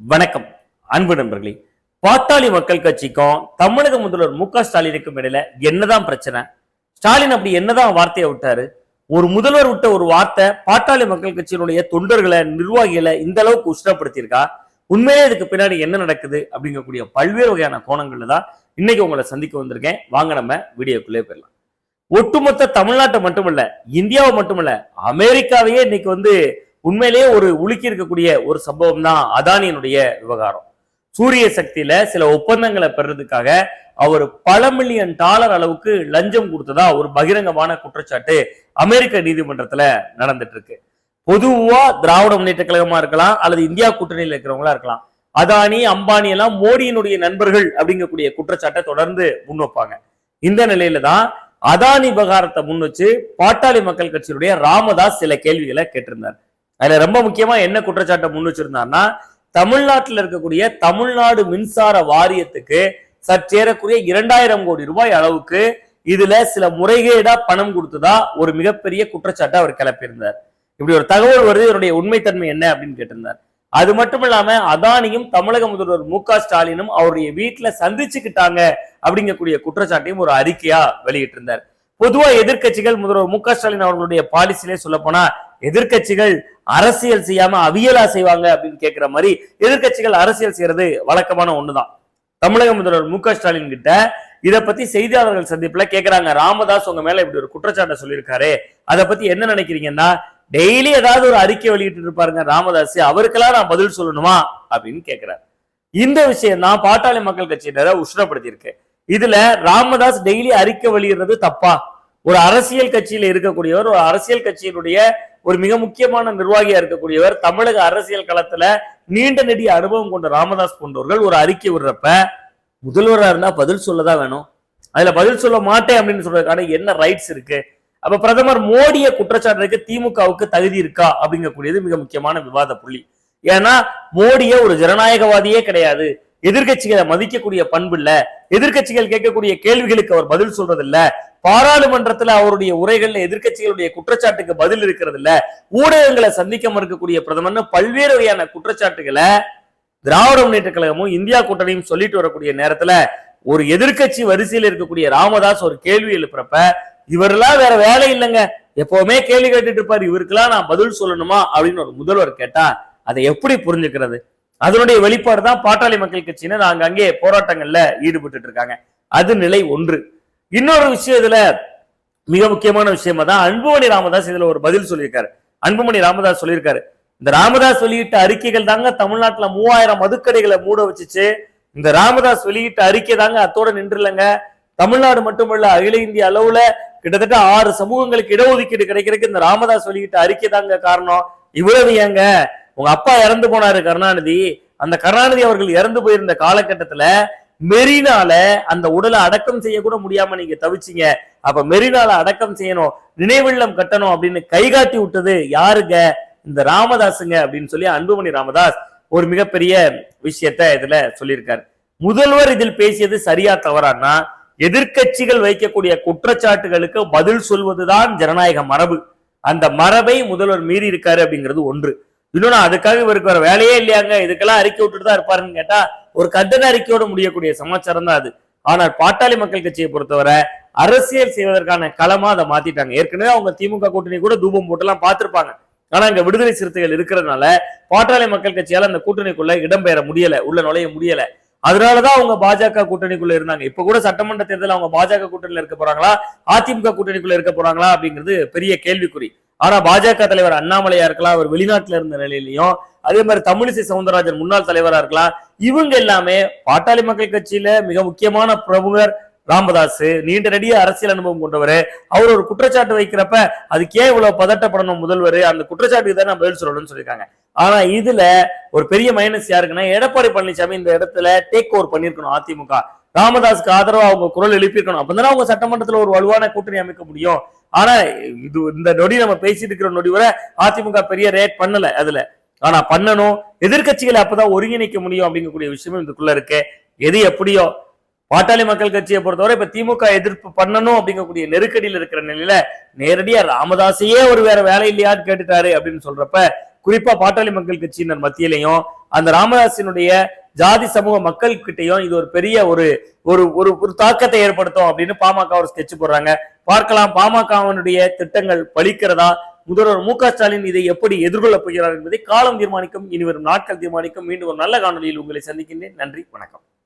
வணக்கம். அன்பு நண்பர்களே பாட்டாளி மக்கள் கட்சிக்கும் தமிழக முதல்வர் மு க ஸ்டாலினுக்கும் இடையில என்னதான் பிரச்சனை? ஸ்டாலின் அப்படி என்னதான் வார்த்தையை விட்டாரு? ஒரு முதல்வர் விட்ட ஒரு வார்த்தை பாட்டாளி மக்கள் கட்சியினுடைய தொண்டர்களை நிர்வாகிகளை இந்த அளவுக்கு உஷ்டப்படுத்தியிருக்கா உண்மையிலே இதுக்கு பின்னாடி என்ன நடக்குது அப்படிங்கக்கூடிய பல்வேறு வகையான கோணங்கள்ல தான் இன்னைக்கு உங்களை சந்திக்க வந்திருக்கேன். வாங்க நம்ம வீடியோக்குள்ளே போயிடலாம். ஒட்டுமொத்த தமிழ்நாட்டை மட்டுமல்ல இந்தியாவை மட்டுமல்ல அமெரிக்காவையே இன்னைக்கு வந்து உண்மையிலேயே ஒரு உலுக்கி இருக்கக்கூடிய ஒரு சம்பவம் தான் அதானியினுடைய விவகாரம். சூரிய சக்தியில சில ஒப்பந்தங்களை பெறதுக்காக அவர் பல மில்லியன் டாலர் அளவுக்கு லஞ்சம் கொடுத்ததா ஒரு பகிரங்கமான குற்றச்சாட்டு அமெரிக்க நீதிமன்றத்துல நடந்துட்டு இருக்கு பொதுவா திராவிட முன்னேற்ற கழகமா இருக்கலாம் அல்லது இந்தியா கூட்டணியில் இருக்கிறவங்களா இருக்கலாம். அதானி அம்பானி எல்லாம் மோடியினுடைய நண்பர்கள் அப்படிங்கக்கூடிய குற்றச்சாட்டை தொடர்ந்து முன்வைப்பாங்க இந்த நிலையில தான் அதானி விவகாரத்தை முன் வச்சு பாட்டாளி மக்கள் கட்சியினுடைய ராமதாஸ் சில கேள்விகளை கேட்டிருந்தார். அதுல ரொம்ப முக்கியமா என்ன குற்றச்சாட்டை முன் வச்சிருந்தாருன்னா தமிழ்நாட்டில் இருக்கக்கூடிய தமிழ்நாடு மின்சார வாரியத்துக்கு சற்றேறக்குரிய இரண்டாயிரம் கோடி ரூபாய் அளவுக்கு இதுல சில முறைகேடா பணம் கொடுத்ததா ஒரு மிகப்பெரிய குற்றச்சாட்டை அவர் கிளப்பியிருந்தார். இப்படி ஒரு தகவல் வருது இதனுடைய உண்மைத்தன்மை என்ன அப்படின்னு கேட்டிருந்தார். அது மட்டும் இல்லாம அதானியும் தமிழக முதல்வர் மு க ஸ்டாலினும் அவருடைய வீட்டுல சந்திச்சுக்கிட்டாங்க அப்படிங்கக்கூடிய குற்றச்சாட்டையும் ஒரு அறிக்கையா வெளியிட்டிருந்தார். பொதுவா எதிர்க்கட்சிகள் முதல்வர் மு க ஸ்டாலின் அவர்களுடைய பாலிசிலே சொல்ல எதிர்கட்சிகள் எதிர்க்கட்சிகள் அரசியல் செய்யாம அவியலா செய்வாங்க அப்படின்னு கேட்கிற மாதிரி எதிர்க்கட்சிகள் அரசியல் செய்யறது வழக்கமான ஒண்ணுதான். தமிழக முதல்வர் மு க ஸ்டாலின் கிட்ட இதை பத்தி செய்தியாளர்கள் சந்திப்புல கேக்குறாங்க. ராமதாஸ் உங்க மேல இப்படி ஒரு குற்றச்சாட்டை சொல்லியிருக்காரு. அதை பத்தி என்ன நினைக்கிறீங்கன்னா டெய்லி ஏதாவது ஒரு அறிக்கை வெளியிட்டு இருப்பாருங்க ராமதாஸ். அவருக்கெல்லாம் நான் பதில் சொல்லணுமா அப்படின்னு கேட்கிறார் இந்த விஷயம் தான் பாட்டாளி மக்கள் கட்சியினரை உஷ்ணப்படுத்தியிருக்கு. இதுல ராமதாஸ் டெய்லி அறிக்கை வெளியிடுறது தப்பா? ஒரு அரசியல் கட்சியில இருக்கக்கூடியவர் ஒரு அரசியல் கட்சியினுடைய ஒரு மிக முக்கியமான நிர்வாகியா இருக்கக்கூடியவர் தமிழக அரசியல் களத்துல நீண்ட நெடிய அனுபவம் கொண்ட ராமதாஸ் போன்றவர்கள் ஒரு அறிக்கை விடுறப்ப முதல்வராக இருந்தா பதில் சொல்லதான் வேணும். அதுல பதில் சொல்ல மாட்டேன் அப்படின்னு சொல்றதுக்கான என்ன ரைட்ஸ் இருக்கு? அப்ப பிரதமர் மோடிய குற்றச்சாட்டுக்கு திமுகவுக்கு தகுதி இருக்கா? அப்படிங்கக்கூடியது மிக முக்கியமான விவாத புள்ளி. ஏன்னா மோடிய ஒரு ஜனநாயகவாதியே கிடையாது. எதிர்கட்சிகளை மதிக்கக்கூடிய பண்பு இல்ல. எதிர்கட்சிகள் கேட்கக்கூடிய கேள்விகளுக்கு அவர் பதில் சொல்றது இல்ல. பாராளுமன்றத்துல அவருடைய உரைகள்ல எதிர்கட்சிகளுடைய குற்றச்சாட்டுக்கு பதில் இருக்கிறது இல்ல. ஊடகங்களை சந்திக்க மறுக்கக்கூடிய பிரதமர்னு பல்வேறு வகையான குற்றச்சாட்டுகளை திராவிட முன்னேற்ற கழகமும் இந்தியா கூட்டணியும் சொல்லிட்டு வரக்கூடிய நேரத்துல ஒரு எதிர்க்கட்சி வரிசையில் இருக்கக்கூடிய ராமதாஸ் ஒரு கேள்வி எழுப்புறப்ப இவரெல்லாம் வேற வேலை இல்லைங்க. எப்பவுமே கேள்வி கேட்டுட்டு இருப்பாரு. இவருக்கெல்லாம் நான் பதில் சொல்லணுமா? அப்படின்னு ஒரு முதல்வர் கேட்டா அதை எப்படி புரிஞ்சுக்கிறது? அதனுடைய வெளிப்பாடு தான் பாட்டாளி மக்கள் கட்சியினர் அங்க அங்கே போராட்டங்கள்ல ஈடுபட்டு இருக்காங்க. அது நிலை ஒன்று. இன்னொரு விஷயம் இதுல மிக முக்கியமான விஷயமா தான் அன்புமணி ராமதாஸ் இதுல ஒரு பதில் சொல்லியிருக்காரு. அன்புமணி ராமதாஸ் சொல்லியிருக்காரு. இந்த ராமதாஸ் வெளியிட்ட அறிக்கைகள் தாங்க தமிழ்நாட்டுல மூவாயிரம் மதுக்கடைகளை மூட வச்சுச்சு. இந்த ராமதாஸ் வெளியிட்ட அறிக்கை தாங்க அத்தோட நின்றுலங்க. தமிழ்நாடு மட்டுமல்ல அகில இந்திய அளவுல கிட்டத்தட்ட ஆறு சமூகங்களுக்கு இடஒதுக்கீடு கிடைக்கிறதுக்கு இந்த ராமதாஸ் வெளியிட்ட அறிக்கை தாங்க காரணம். இவ்வளவு ஏங்க? உங்க அப்பா இறந்து போனாரு கருணாநிதி. அந்த கருணாநிதி அவர்கள் இறந்து போயிருந்த காலகட்டத்துல மெரினால அந்த உடலை அடக்கம் செய்ய கூட முடியாம நீங்க தவிச்சீங்க. அப்ப மெரினால அடக்கம் செய்யணும் நினைவில்லம் கட்டணும் அப்படின்னு கைகாட்டி விட்டது யாருங்க? இந்த ராமதாஸுங்க அப்படின்னு சொல்லி அன்புமணி ராமதாஸ் ஒரு மிகப்பெரிய விஷயத்த இதுல சொல்லியிருக்காரு. முதல்வர் இதில் பேசியது சரியா தவறான்னா எதிர்க்கட்சிகள் வைக்கக்கூடிய குற்றச்சாட்டுகளுக்கு பதில் சொல்வதுதான் ஜனநாயக மரபு. அந்த மரபை முதல்வர் மீறி இருக்காரு அப்படிங்கிறது ஒன்று. இன்னொன்னு அதுக்காக இவருக்கு வேற வேலையே இல்லையாங்க. இதுக்கெல்லாம் அறிக்கை விட்டுட்டு தான் இருப்பாருன்னு கேட்டா ஒரு கண்டன அறிக்கையோட முடியக்கூடிய சமாச்சாரம் தான் அது. ஆனால் பாட்டாளி மக்கள் கட்சியை பொறுத்தவரை அரசியல் செய்வதற்கான களமா அதை மாத்திட்டாங்க. ஏற்கனவே அவங்க திமுக கூட்டணி கூட தூபம் போட்டுலாம் பார்த்திருப்பாங்க. ஆனா இங்க விடுதலை சிறுத்தைகள் இருக்கிறதுனால பாட்டாளி மக்கள் கட்சியால அந்த கூட்டணிக்குள்ள இடம்பெயர முடியல உள்ள நுழைய முடியல. அதனாலதான் அவங்க பாஜக கூட்டணிக்குள்ள இருந்தாங்க. இப்ப கூட சட்டமன்ற தேர்தல் அவங்க பாஜக கூட்டணியில இருக்க போறாங்களா? அதிமுக கூட்டணிக்குள்ள இருக்க போறாங்களா? அப்படிங்கிறது பெரிய கேள்விக்குறி. ஆனா பாஜக தலைவர் அண்ணாமலையா இருக்கலாம் அவர் வெளிநாட்டுல இருந்த நிலையிலையும் அதே மாதிரி தமிழிசை சவுந்தரராஜன் முன்னாள் தலைவரா இருக்கலாம் இவங்க எல்லாமே பாட்டாளி மக்கள் கட்சியில மிக முக்கியமான பிரமுகர் ராமதாஸ் நீண்ட நடிக அரசியல் அனுபவம் கொண்டவர். அவர் ஒரு குற்றச்சாட்டு வைக்கிறப்ப அதுக்கு ஏன் இவ்வளவு பதட்டப்படணும் முதல்வர். அந்த குற்றச்சாட்டுக்கு தான் நான் பதில் சொல்லணும்னு சொல்லியிருக்காங்க. ஆனா இதுல ஒரு பெரிய மைனஸ் யாருக்குன்னா எடப்பாடி பழனிசாமி இந்த இடத்துல டேக் ஓவர் பண்ணிருக்கணும் அதிமுக. ராமதாஸ்க்கு ஆதரவா அவங்க குரல் எழுப்பியிருக்கணும். அப்பதான் அவங்க சட்டமன்றத்துல ஒரு வலுவான கூட்டணி அமைக்க முடியும். ஆனா இது இந்த நொடி நம்ம பேசிட்டு இருக்கிற நொடி வரை அதிமுக பெரிய ரேட் பண்ணல அதுல. ஆனா பண்ணணும். எதிர்க்கட்சிகளை அப்பதான் ஒருங்கிணைக்க முடியும் அப்படிங்கக்கூடிய விஷயமும் இதுக்குள்ள இருக்கு. எது எப்படியோ பாட்டாளி மக்கள் கட்சியை பொறுத்தவரை இப்ப திமுக எதிர்ப்பு பண்ணணும் அப்படிங்கக்கூடிய நெருக்கடியில் இருக்கிற நிலையில நேரடியா ராமதாசையே ஒரு வேற வேலை இல்லையான்னு கேட்டுட்டாரு அப்படின்னு சொல்றப்ப குறிப்பா பாட்டாளி மக்கள் கட்சியினர் மத்தியிலையும் அந்த ராமதாசினுடைய ஜாதி சமூக மக்கள் கிட்டையும் இது ஒரு பெரிய ஒரு ஒரு ஒரு ஒரு தாக்கத்தை ஏற்படுத்தும் அப்படின்னு பாமக ஒரு ஸ்கெட்ச் போடுறாங்க. பார்க்கலாம். பாமகவினுடைய திட்டங்கள் பலிக்கிறதா முதல்வர் மு க ஸ்டாலின் இதை எப்படி எதிர்கொள்ளப் போகிறார் என்பதை காலம் தீர்மானிக்கும் இனி வரும் நாட்கள் தீர்மானிக்கும் மீண்டும் ஒரு நல்ல காணொலியில் உங்களை சந்திக்கின்றேன். நன்றி வணக்கம்.